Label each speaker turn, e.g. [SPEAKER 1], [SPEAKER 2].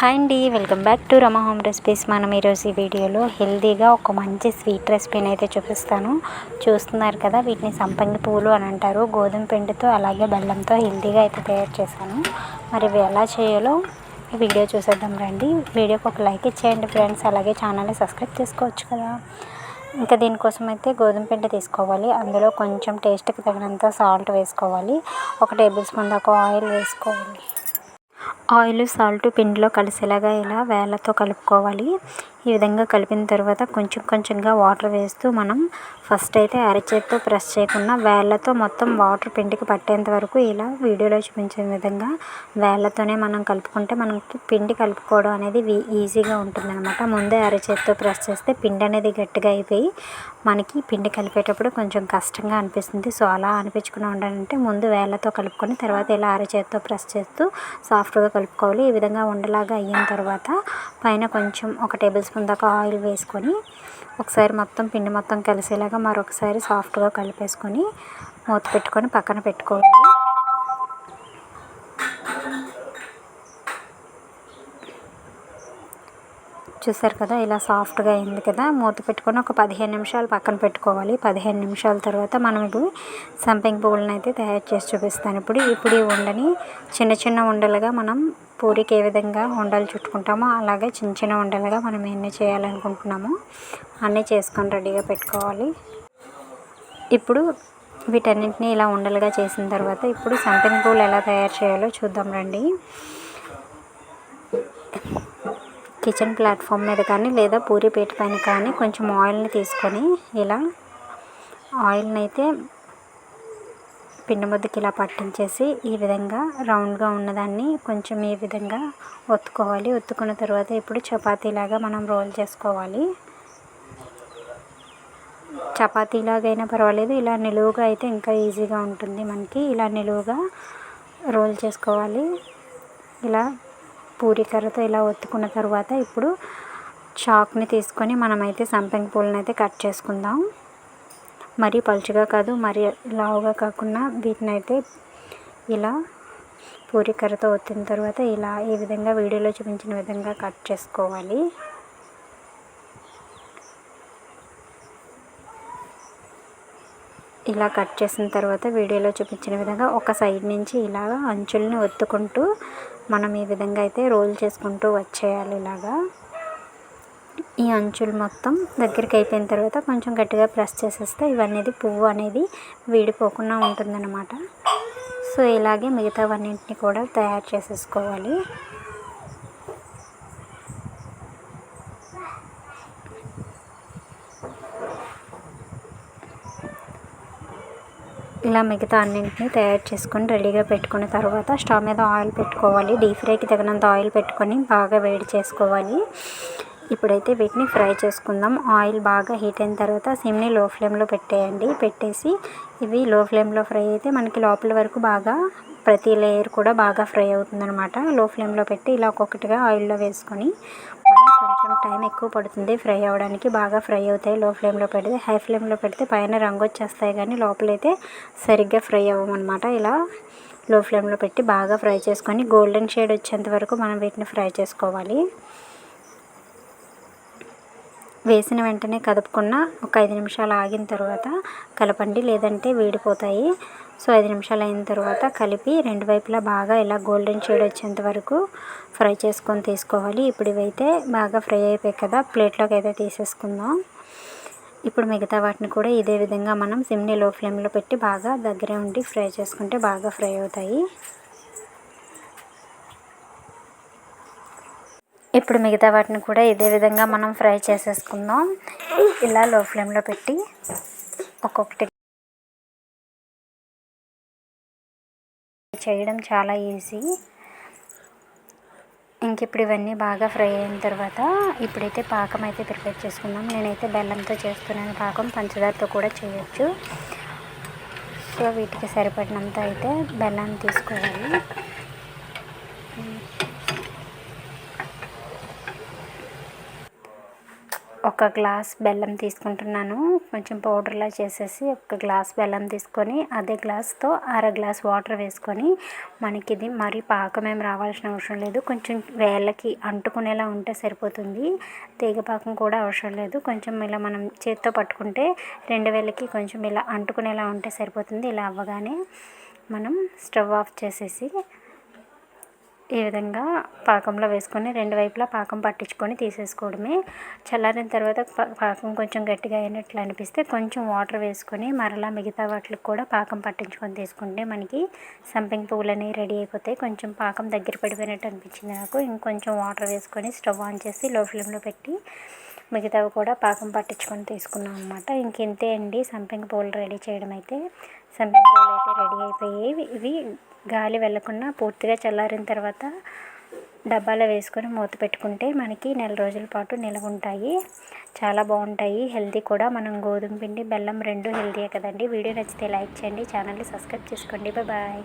[SPEAKER 1] Hi అండి welcome back to Rama home recipes. మనం ఈరోజు ఈ వీడియోలో హెల్తీగా ఒక మంచి స్వీట్ రెసిపీని అయితే చూపిస్తాను. చూస్తున్నారు కదా వీటిని సంపంగి పువ్వులు అని అంటారు. గోధుమ పిండితో అలాగే బెల్లంతో హెల్తీగా అయితే తయారు చేశాను. మరి ఇవి ఎలా చేయాలో వీడియో చూసేద్దాం రండి. వీడియోకి ఒక లైక్ ఇచ్చేయండి ఫ్రెండ్స్. అలాగే ఛానల్ని సబ్స్క్రైబ్ చేసుకోవచ్చు కదా. ఇంకా దీనికోసం అయితే గోధుమ పిండి తీసుకోవాలి. అందులో కొంచెం టేస్ట్కి తగినంత సాల్ట్ వేసుకోవాలి. ఒక టేబుల్ స్పూన్ దాకా ఆయిల్ వేసుకోవాలి. ఆయిల్ సాల్ట్ పిండిలో కలిసేలాగా ఇలా వేళ్ళతో కలుపుకోవాలి. ఈ విధంగా కలిపిన తర్వాత కొంచెం కొంచెంగా వాటర్ వేస్తూ మనం ఫస్ట్ అయితే అరచేతితో ప్రెస్ చేయకుండా వేళ్ళతో మొత్తం వాటర్ పిండికి పట్టేంత వరకు ఇలా వీడియోలో చూపించిన విధంగా వేళ్ళతోనే మనం కలుపుకుంటే మనకి పిండి కలుపుకోవడం అనేది ఈజీగా ఉంటుంది అనమాట ముందే అరచేతితో ప్రెస్ చేస్తే పిండి అనేది గట్టిగా అయిపోయి మనకి పిండి కలిపేటప్పుడు కొంచెం కష్టంగా అనిపిస్తుంది. సో అలా అనిపించకుండా ఉండాలంటే ముందు వేళ్ళతో కలుపుకొని తర్వాత ఇలా అరచేతితో ప్రెస్ చేస్తూ సాఫ్ట్గా కలుపుకోవాలి. ఈ విధంగా ఉండలాగా అయిన తర్వాత పైన కొంచెం ఒక టేబుల్ స్పూన్ దాకా ఆయిల్ వేసుకొని ఒకసారి మొత్తం పిండి మొత్తం కలిసేలాగా మరొకసారి సాఫ్ట్గా కలిపేసుకొని మూత పెట్టుకొని పక్కన పెట్టుకోవాలి. చూసారు కదా ఇలా సాఫ్ట్గా అయింది కదా మూత పెట్టుకొని ఒక పదిహేను నిమిషాలు పక్కన పెట్టుకోవాలి. పదిహేను నిమిషాల తర్వాత మనం ఇవి సంపింగ్ పువ్వులను అయితే తయారు చేసి చూపిస్తాను. ఇప్పుడు ఇప్పుడు ఈ ఉండని చిన్న చిన్న ఉండలుగా మనం పూరికి ఏ విధంగా ఉండలు చుట్టుకుంటామో అలాగే చిన్న చిన్న ఉండలుగా మనం ఎన్ని చేయాలనుకుంటున్నామో అన్నీ చేసుకొని రెడీగా పెట్టుకోవాలి. ఇప్పుడు వీటన్నింటినీ ఇలా ఉండలుగా చేసిన తర్వాత ఇప్పుడు సంపెంగ పువ్వులు ఎలా తయారు చేయాలో చూద్దాం రండి. కిచెన్ ప్లాట్ఫామ్ మీద కానీ లేదా పూరి పీట పైన కానీ కొంచెం ఆయిల్ని తీసుకొని ఇలా ఆయిల్ని అయితే పిండి ముద్దకి ఇలా పట్టించేసి ఈ విధంగా రౌండ్గా ఉన్నదాన్ని కొంచెం ఈ విధంగా ఒత్తుకోవాలి. ఒత్తుకున్న తర్వాత ఇప్పుడు చపాతీలాగా మనం రోల్ చేసుకోవాలి. చపాతీలాగైనా పర్వాలేదు ఇలా నిలువుగా అయితే ఇంకా ఈజీగా ఉంటుంది మనకి. ఇలా నిలువుగా రోల్ చేసుకోవాలి. ఇలా పూరి కర్రతో ఇలా ఒత్తుకున్న తర్వాత ఇప్పుడు చాక్ని తీసుకొని మనమైతే సంపెంగ పూలను అయితే కట్ చేసుకుందాం. మరీ పలుచగా కాదు మరీ లావుగా కాకుండా వీటిని అయితే ఇలా పూరి కర్రతో ఒత్తిన తర్వాత ఇలా ఈ విధంగా వీడియోలో చూపించిన విధంగా కట్ చేసుకోవాలి. ఇలా కట్ చేసిన తర్వాత వీడియోలో చూపించిన విధంగా ఒక సైడ్ నుంచి ఇలాగ అంచుల్ని ఒత్తుకుంటూ మనం ఈ విధంగా అయితే రోల్ చేసుకుంటూ వచ్చేయాలి ఇలాగా. ఈ అంచులు మొత్తం దగ్గరికి అయిపోయిన తర్వాత కొంచెం గట్టిగా ప్రెస్ చేసేస్తే ఇవన్నీ పువ్వు అనేది వీడిపోకుండా ఉంటుందన్నమాట. సో ఇలాగే మిగతావన్నింటిని కూడా తయారు చేసేసుకోవాలి. ఇలా మిగతా అన్నింటినీ తయారు చేసుకొని రెడీగా పెట్టుకున్న తర్వాత స్టవ్ మీద ఆయిల్ పెట్టుకోవాలి. డీప్ ఫ్రైకి తగినంత ఆయిల్ పెట్టుకొని బాగా వేడి చేసుకోవాలి. ఇప్పుడైతే వీటిని ఫ్రై చేసుకుందాం. ఆయిల్ బాగా హీట్ అయిన తర్వాత సిమ్ని లో ఫ్లేమ్లో పెట్టేయండి. పెట్టేసి ఇవి లో ఫ్లేమ్లో ఫ్రై అయితే మనకి లోపల వరకు బాగా ప్రతి లేయర్ కూడా బాగా ఫ్రై అవుతుందన్నమాట. లో ఫ్లేమ్లో పెట్టి ఇలా ఒక్కొక్కటిగా ఆయిల్లో వేసుకొని కొంచెం టైం ఎక్కువ పడుతుంది. ఫ్రై అవ్వడానికి బాగా ఫ్రై అవుతాయి. లో ఫ్లేమ్లో పెడితే హై ఫ్లేమ్లో పెడితే పైన రంగు వచ్చేస్తాయి కానీ లోపలైతే సరిగ్గా ఫ్రై అవ్వమన్నమాట. ఇలా లో ఫ్లేమ్లో పెట్టి బాగా ఫ్రై చేసుకొని గోల్డెన్ షేడ్ వచ్చేంత వరకు మనం వీటిని ఫ్రై చేసుకోవాలి. వేసిన వెంటనే కదుపుకున్న ఒక ఐదు నిమిషాలు ఆగిన తర్వాత కలపండి. లేదంటే వేడిపోతాయి. సో ఐదు నిమిషాలు అయిన తర్వాత కలిపి రెండు వైపులా బాగా ఇలా గోల్డెన్ షేడ్ వచ్చేంత వరకు ఫ్రై చేసుకొని తీసుకోవాలి. ఇప్పుడు ఇవైతే బాగా ఫ్రై అయిపోయాయి కదా ప్లేట్లోకి అయితే తీసేసుకుందాం. ఇప్పుడు మిగతా వాటిని కూడా ఇదే విధంగా మనం సిమ్ని లో ఫ్లేమ్లో పెట్టి బాగా దగ్గరే ఉండి ఫ్రై చేసుకుంటే బాగా ఫ్రై అవుతాయి. ఇప్పుడు మిగతా వాటిని కూడా ఇదే విధంగా మనం ఫ్రై చేసేసుకుందాం. ఇలా లో ఫ్లేమ్లో పెట్టి ఒక్కొక్కటి చేయడం చాలా ఈజీ. ఇంక ఇప్పుడు ఇవన్నీ బాగా ఫ్రై అయిన తర్వాత ఇప్పుడైతే పాకం అయితే ప్రిపేర్ చేసుకుందాం. నేనైతే బెల్లంతో చేస్తున్నాను పాకం పంచదారతో కూడా చేయొచ్చు. సో వీటికి సరిపడినంత అయితే బెల్లాన్ని తీసుకోవాలి. ఒక గ్లాస్ బెల్లం తీసుకుంటున్నాను. కొంచెం పౌడర్లా చేసేసి ఒక గ్లాస్ బెల్లం తీసుకొని అదే గ్లాస్తో అర గ్లాస్ వాటర్ వేసుకొని మనకి ఇది మరీ పాకం ఏం రావాల్సిన అవసరం లేదు. కొంచెం వేళ్ళకి అంటుకునేలా ఉంటే సరిపోతుంది. తీగ పాకం కూడా అవసరం లేదు. కొంచెం ఇలా మనం చేత్తో పట్టుకుంటే రెండు వేళ్ళకి కొంచెం ఇలా అంటుకునేలా ఉంటే సరిపోతుంది. ఇలా అవ్వగానే మనం స్టవ్ ఆఫ్ చేసేసి ఈ విధంగా పాకంలో వేసుకొని రెండు వైపులా పాకం పట్టించుకొని తీసేసుకోవడమే. చల్లారిన తర్వాత పాకం కొంచెం గట్టిగా అయినట్లు అనిపిస్తే కొంచెం వాటర్ వేసుకొని మరలా మిగతా వాటికి కూడా పాకం పట్టించుకొని తీసుకుంటే మనకి సంపింగ్ పువ్వులు అనేవి రెడీ అయిపోతాయి. కొంచెం పాకం దగ్గర పడిపోయినట్టు అనిపించింది నాకు. ఇంకొంచెం వాటర్ వేసుకొని స్టవ్ ఆన్ చేసి లో ఫ్లేమ్లో పెట్టి మిగతావి కూడా పాకం పట్టించుకొని తీసుకున్నాం అనమాట ఇంకెంతే అండి. సంపింగ్ పువ్వులు రెడీ చేయడం అయితే. సంపింగ్ పువ్వులు అయితే రెడీ అయిపోయాయి. ఇవి గాలి వెళ్ళకుండా పూర్తిగా చల్లారిన తర్వాత డబ్బాలో వేసుకొని మూత పెట్టుకుంటే మనకి నెల రోజుల పాటు నిల్వ ఉంటాయి చాలా బాగుంటాయి. హెల్తీ కూడా. మనం గోధుమ పిండి బెల్లం రెండు హెల్తీయే కదండి. వీడియో నచ్చితే లైక్ చేయండి. ఛానల్ని సబ్స్క్రైబ్ చేసుకోండి. బాయ్.